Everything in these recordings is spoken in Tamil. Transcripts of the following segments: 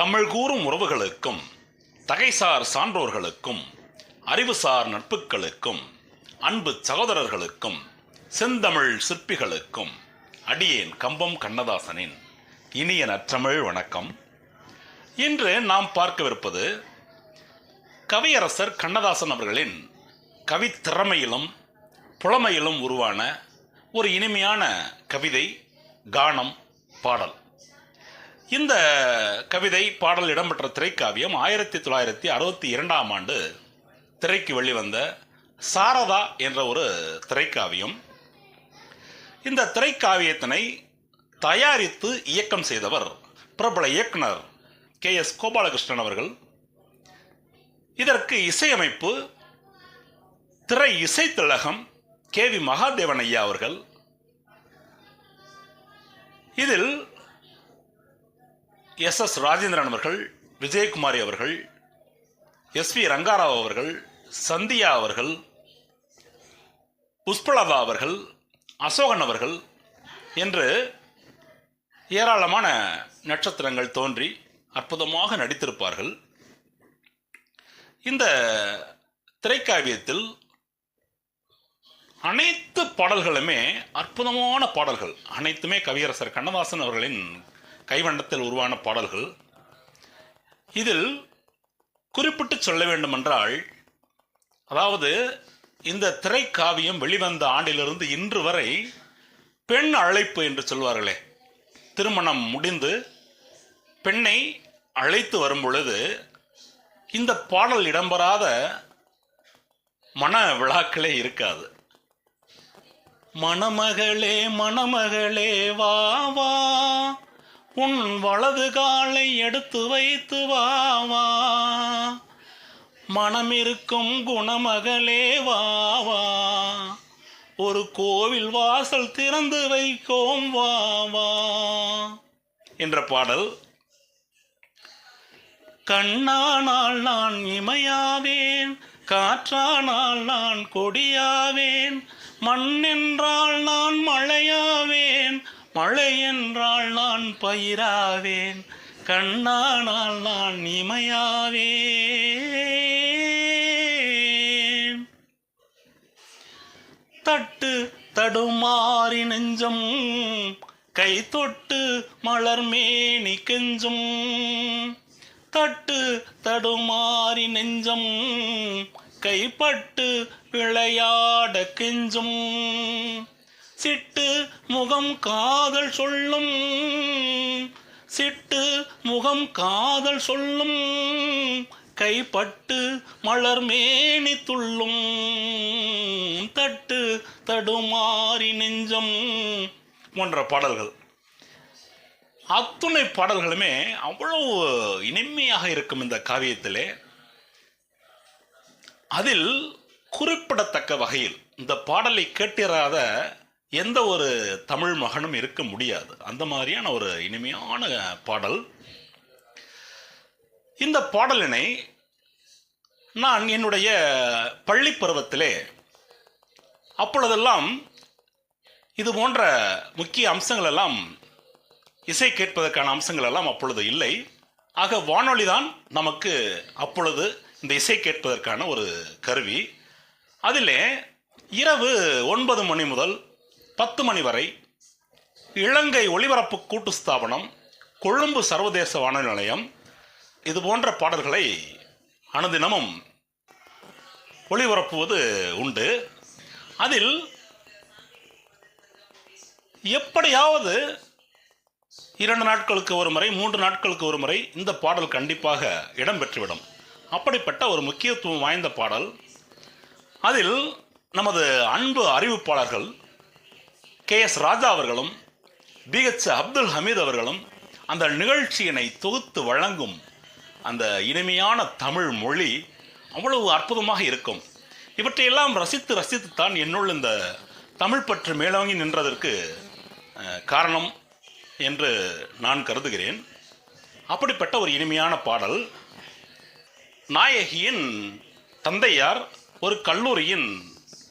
தமிழ் கூறும் உறவுகளுக்கும் தகைசார் சான்றோர்களுக்கும் அறிவுசார் நட்புகளுக்கும் அன்பு சகோதரர்களுக்கும் செந்தமிழ் சிற்பிகளுக்கும் அடியேன் கம்பம் கண்ணதாசனின் இனிய நற்றமிழ் வணக்கம். இன்று நாம் பார்க்கவிருப்பது கவியரசர் கண்ணதாசன் அவர்களின் கவித்திறமையிலும் புலமையிலும் உருவான ஒரு இனிமையான கவிதை கானம் பாடல். இந்த கவிதை பாடல் இடம்பெற்ற திரைக்காவியம் ஆயிரத்தி தொள்ளாயிரத்தி அறுபத்தி இரண்டாம் ஆண்டு திரைக்கு வெளிவந்த சாரதா என்ற ஒரு திரைக்காவியம். இந்த திரைக்காவியத்தினை தயாரித்து இயக்கம் செய்தவர் பிரபல இயக்குனர் கே எஸ் கோபாலகிருஷ்ணன் அவர்கள். இதற்கு இசையமைப்பு திரை இசைத்திலகம் கே வி மகாதேவன் ஐயா அவர்கள். இதில் எஸ் எஸ் ராஜேந்திரன் அவர்கள் விஜயகுமாரி அவர்கள் எஸ் வி ரங்காராவ் அவர்கள் சந்தியா அவர்கள் புஷ்பலதா அவர்கள் அசோகன் அவர்கள் என்று ஏராளமான நட்சத்திரங்கள் தோன்றி அற்புதமாக நடித்திருப்பார்கள். இந்த திரைக்காவியத்தில் அனைத்து பாடல்களுமே அற்புதமான பாடல்கள். அனைத்துமே கவியரசர் கண்ணதாசன் அவர்களின் கைவண்ணத்தில் உருவான பாடல்கள். இதில் குறிப்பிட்டு சொல்ல வேண்டுமென்றால் அதாவது இந்த திரைக்காவியம் வெளிவந்த ஆண்டிலிருந்து இன்று வரை பெண் அழைப்பு என்று சொல்வார்களே. திருமணம் முடிந்து பெண்ணை அழைத்து வரும் பொழுது இந்த பாடல் இடம்பெறாத மன விழாக்களே இருக்காது. மணமகளே மணமகளே வா வா உன் வலது காலை எடுத்து வைத்து வா வா. மனமிருக்கும் குணமகளே வா வா. ஒரு கோவில் வாசல் திறந்து வைக்கோம் வா வா. என்ற பாடல். கண்ணானால் நான் இமையாவேன் காற்றானால் நான் கொடியாவேன் மண்ணென்றால் நான் மழையாவேன் மழை என்றால் நான் பயிராவேன் கண்ணானால் நான் இமையாவேன். தட்டு தடுமாறி நெஞ்சம் கை தொட்டு மலர் மேனி கெஞ்சும். தட்டு தடுமாறி நெஞ்சம் கைப்பட்டு விளையாட கெஞ்சும். சிட்டு முகம் காதல் சொல்லும். சிட்டு முகம் காதல் சொல்லும். கைப்பட்டு மலர் மேனி துள்ளும். தட்டு தடுமாறி நெஞ்சம். போன்ற பாடல்கள். அத்துணை பாடல்களுமே அவ்வளவு இனிமையாக இருக்கும் இந்த காவியத்திலே. அதில் குறிப்பிடத்தக்க வகையில் இந்த பாடலை கேட்டிராத எந்த ஒரு தமிழ் மகனும் இருக்க முடியாது. அந்த மாதிரியான ஒரு இனிமையான பாடல். இந்த பாடலினை நான் என்னுடைய பள்ளி பருவத்திலே அப்பொழுதெல்லாம் இது போன்ற முக்கிய அம்சங்களெல்லாம் இசை கேட்பதற்கான அம்சங்கள் எல்லாம் அப்பொழுது இல்லை. ஆக வானொலி தான் நமக்கு அப்பொழுது இந்த இசை கேட்பதற்கான ஒரு கருவி. அதிலே இரவு ஒன்பது மணி முதல் பத்து மணி வரை இலங்கை ஒளிபரப்பு கூட்டு ஸ்தாபனம் கொழும்பு சர்வதேச வானொலி நிலையம் இது போன்ற பாடல்களை அனுதினமும் ஒளிபரப்புவது உண்டு. அதில் எப்படியாவது இரண்டு நாட்களுக்கு ஒரு முறை மூன்று நாட்களுக்கு ஒரு முறை இந்த பாடல் கண்டிப்பாக இடம்பெற்றுவிடும் அப்படிப்பட்ட ஒரு முக்கியத்துவம் வாய்ந்த பாடல். அதில் நமது அன்பு அறிவிப்பாளர்கள் கே எஸ் ராஜா அவர்களும் பிஹெச் அப்துல் ஹமீத் அவர்களும் அந்த நிகழ்ச்சியினை தொகுத்து வழங்கும் அந்த இனிமையான தமிழ் மொழி அவ்வளவு அற்புதமாக இருக்கும். இவற்றையெல்லாம் ரசித்து ரசித்துத்தான் என்னுள் இந்த தமிழ் பற்று மேலோங்கி நின்றதற்கு காரணம் என்று நான் கருதுகிறேன். அப்படிப்பட்ட ஒரு இனிமையான பாடல் நாயகியின் தந்தையார் ஒரு கல்லூரியின்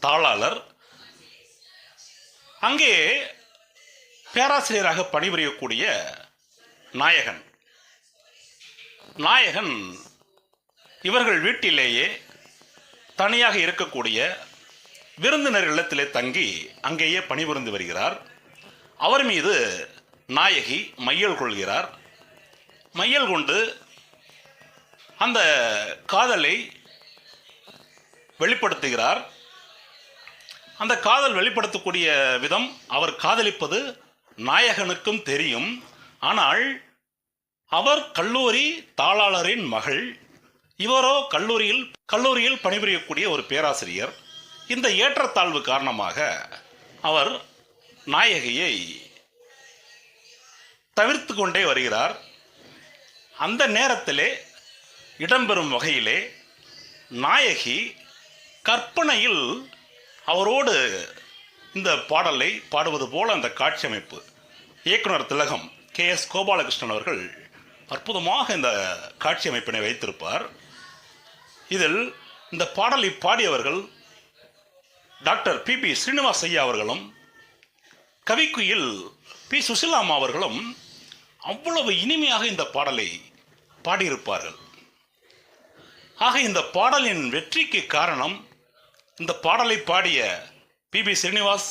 தாளாளர் அங்கே பேராசிரியராக பணிபுரியக்கூடிய நாயகன். நாயகன் இவர்கள் வீட்டிலேயே தனியாக இருக்கக்கூடிய விருந்தினர் இல்லத்திலே தங்கி அங்கேயே பணிபுரிந்து வருகிறார். அவர் மீது நாயகி மையல் கொள்கிறார். மையல் கொண்டு அந்த காதலை வெளிப்படுத்துகிறார். அந்த காதல் வெளிப்படுத்தக்கூடிய விதம் அவர் காதலிப்பது நாயகனுக்கும் தெரியும். ஆனால் அவர் கல்லூரி தாளாளரின் மகள் இவரோ கல்லூரியில் கல்லூரியில் பணிபுரியக்கூடிய ஒரு பேராசிரியர். இந்த ஏற்றத்தாழ்வு காரணமாக அவர் நாயகியை தவிர்த்து கொண்டே வருகிறார். அந்த நேரத்திலே இடம்பெறும் வகையிலே நாயகி கற்பனையில் அவரோடு இந்த பாடலை பாடுவது போல அந்த காட்சி அமைப்பு. இயக்குனர் திலகம் கே எஸ் கோபாலகிருஷ்ணன் அவர்கள் அற்புதமாக இந்த காட்சி அமைப்பினை வைத்திருப்பார். இதில் இந்த பாடலை பாடியவர்கள் டாக்டர் பி பி ஸ்ரீனிவாஸ் ஐயா அவர்களும் கவிக்குயில் பி சுசிலாமா அவர்களும் அவ்வளவு இனிமையாக இந்த பாடலை பாடியிருப்பார்கள். ஆக இந்த பாடலின் வெற்றிக்கு காரணம் இந்த பாடலை பாடிய P B Srinivas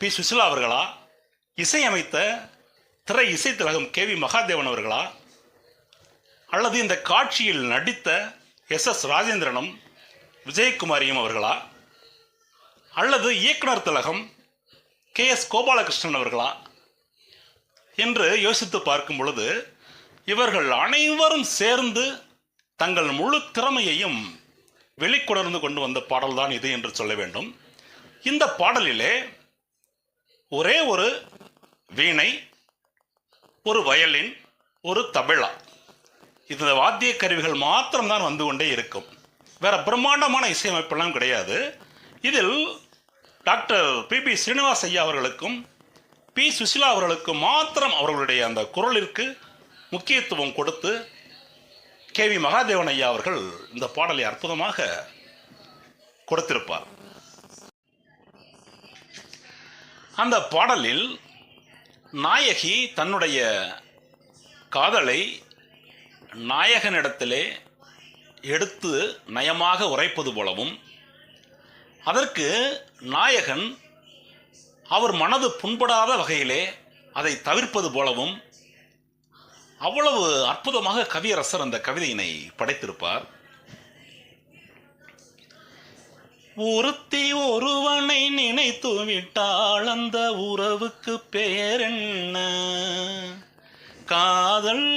P Susheela அவர்களா இசையமைத்த திரை இசை திலகம் கே வி மகாதேவன் அவர்களா அல்லது இந்த காட்சியில் நடித்த எஸ் எஸ் ராஜேந்திரனும் விஜயகுமாரியும் அவர்களா அல்லது இயக்குனர் திலகம் கே எஸ் கோபாலகிருஷ்ணன் அவர்களா என்று யோசித்து பார்க்கும் பொழுது இவர்கள் அனைவரும் சேர்ந்து தங்கள் முழு திறமையையும் வெளிக்கொணர்ந்து கொண்டு வந்த பாடல்தான் இது என்று சொல்ல வேண்டும். இந்த பாடலிலே ஒரே ஒரு வீணை ஒரு வயலின் ஒரு தபிழா இந்த வாத்திய கருவிகள் மாத்திரம்தான் வந்து கொண்டே இருக்கும். வேற பிரம்மாண்டமான இசையமைப்பெல்லாம் கிடையாது. இதில் டாக்டர் பி பி ஸ்ரீனிவாஸ் ஐயா அவர்களுக்கும் பி சுசிலா அவர்களுக்கும் மாத்திரம் அவர்களுடைய அந்த குரலிற்கு முக்கியத்துவம் கொடுத்து கே வி மகாதேவன் ஐயா அவர்கள் இந்த பாடலை அற்புதமாக கொடுத்திருப்பார். அந்த பாடலில் நாயகி தன்னுடைய காதலை நாயகனிடத்திலே எடுத்து நயமாக உரைப்பது போலவும் அதற்கு நாயகன் அவர் மனது புண்படாத வகையிலே அதை தவிர்ப்பது போலவும் அவ்வளவு அற்புதமாக கவியரசர் அந்த கவிதையினை படைத்திருப்பார். ஒருத்தி ஒருவனை நினைத்து விட்டால் அந்த உறவுக்கு பெயர் என்ன காதல்.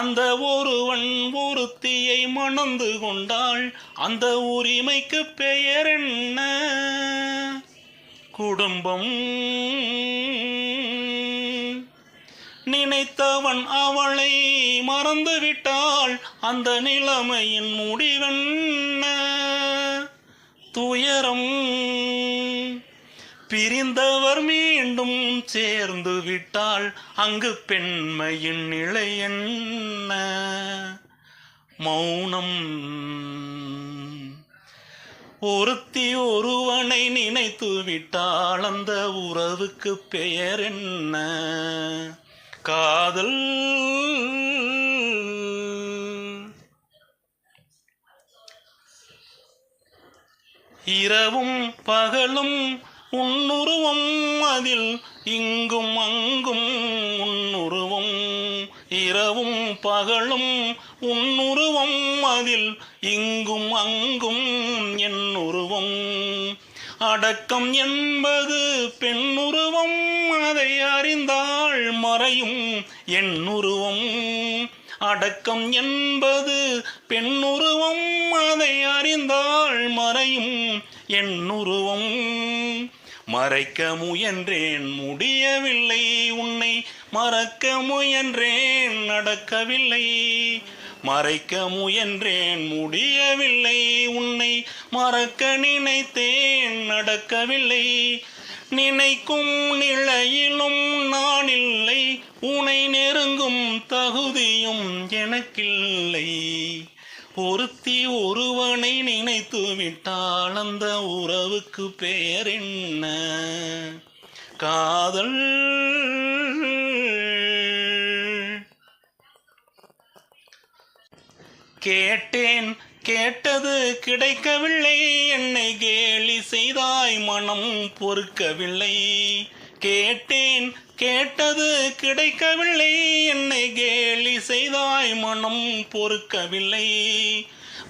அந்த ஒருவன் ஒருத்தியை மணந்து கொண்டாள் அந்த உரிமைக்கு பெயர் என்ன குடும்பம். நினைத்தவன் அவளை மறந்துவிட்டாள். அந்த நிலைமையின் முடிவென்ன? துயரம். பிரிந்தவர் மீண்டும் சேர்ந்து விட்டால் அங்கு பெண்மையின் நிலை என்ன? மௌனம். ஒருத்தி ஒருவனை நினைத்து விட்டால் அந்த உறவுக்கு பெயர் என்ன? காதல். இரவும் பகலும் உன்னுருவம் அதில் இங்கும் அங்கும் உன்னுருவம். இரவும் பகலும் உன்னுருவம் அதில் இங்கும் அங்கும் அடக்கம் என்பது பெண்ணுருவம் அதை அறிந்தாள் மறையும் எண்ணுருவம் அடக்கம் என்பது பெண்ணுருவம் அதை அறிந்தாள் மறையும் எண்ணுருவம் மறைக்க முயன்றேன் முடியவில்லை. உன்னை மறக்க முயன்றேன் நடக்கவில்லை. மறைக்க முயன்றேன் முடியவில்லை. உன்னை மறக்க நினைத்தேன் நடக்கவில்லை. நினைக்கும் நிலையிலும் நான் இல்லை. உனை நெருங்கும் தகுதியும் எனக்கில்லை. ஒருத்தி ஒருவனை நினைத்து விட்டால் அந்த உறவுக்கு பெயர் என்ன? காதல் கேட்டேன். கேட்டது கிடைக்கவில்லை. என்னை கேலி செய்தாய் மனம் பொறுக்கவில்லை. கேட்டேன். கேட்டது கிடைக்கவில்லை. என்னை கேலி செய்தாய் மனம் பொறுக்கவில்லை.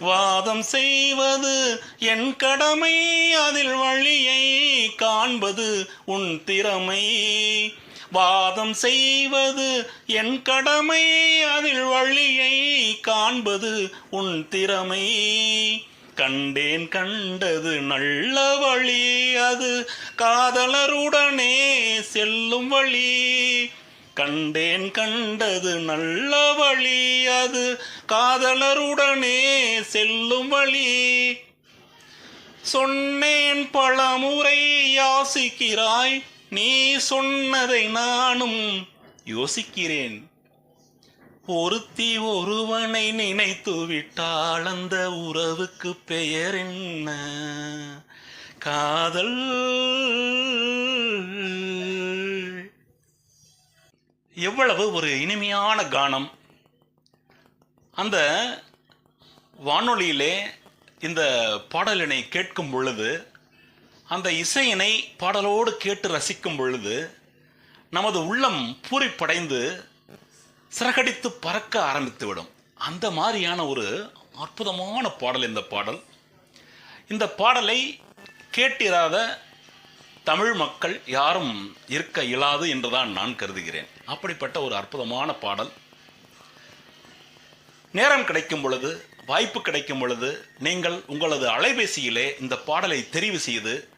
வாதம் செய்வது என் கடமை. அதில் வழியை காண்பது உன் திறமை. வாதம் செய்வது என் கடமை அதில் வழியை காண்பது உன் திறமை. கண்டேன் கண்டது நல்ல வழி அது காதலருடனே செல்லும் வழி. கண்டேன் கண்டது நல்ல வழி அது காதலருடனே செல்லும் வழி. சொன்னேன் பலமுறை யாசிக்கிறாய் நீ சொன்னதை நானும் யோசிக்கிறேன். ஒருத்தி ஒருவனை நினைத்து விட்டால் அந்த உறவுக்கு பெயர் என்ன? காதல். எவ்வளவு ஒரு இனிமையான கானம். அந்த வானொலியிலே இந்த பாடலினை கேட்கும் பொழுது அந்த இசையினை பாடலோடு கேட்டு ரசிக்கும் பொழுது நமது உள்ளம் பூரிப்படைந்து சிறகடித்து பறக்க ஆரம்பித்துவிடும். அந்த மாதிரியான ஒரு அற்புதமான பாடல் இந்த பாடல். இந்த பாடலை கேட்டிராத தமிழ் மக்கள் யாரும் இருக்க இயலாது என்றுதான் நான் கருதுகிறேன். அப்படிப்பட்ட ஒரு அற்புதமான பாடல். நேரம் கிடைக்கும் பொழுது வாய்ப்பு கிடைக்கும் பொழுது நீங்கள் உங்களது அலைபேசியிலே இந்த பாடலை தெரிவு செய்து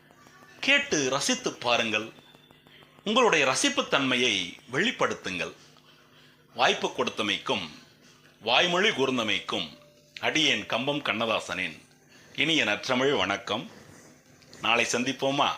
கேட்டு ரசித்து பாருங்கள். உங்களுடைய ரசிப்புத்தன்மையை வெளிப்படுத்துங்கள். வாய்ப்பு கொடுத்தமைக்கும் வாய்மொழி கூர்ந்தமைக்கும் அடியேன் கம்பம் கண்ணதாசனின் இனிய நற்றமிழ் வணக்கம். நாளை சந்திப்போமா?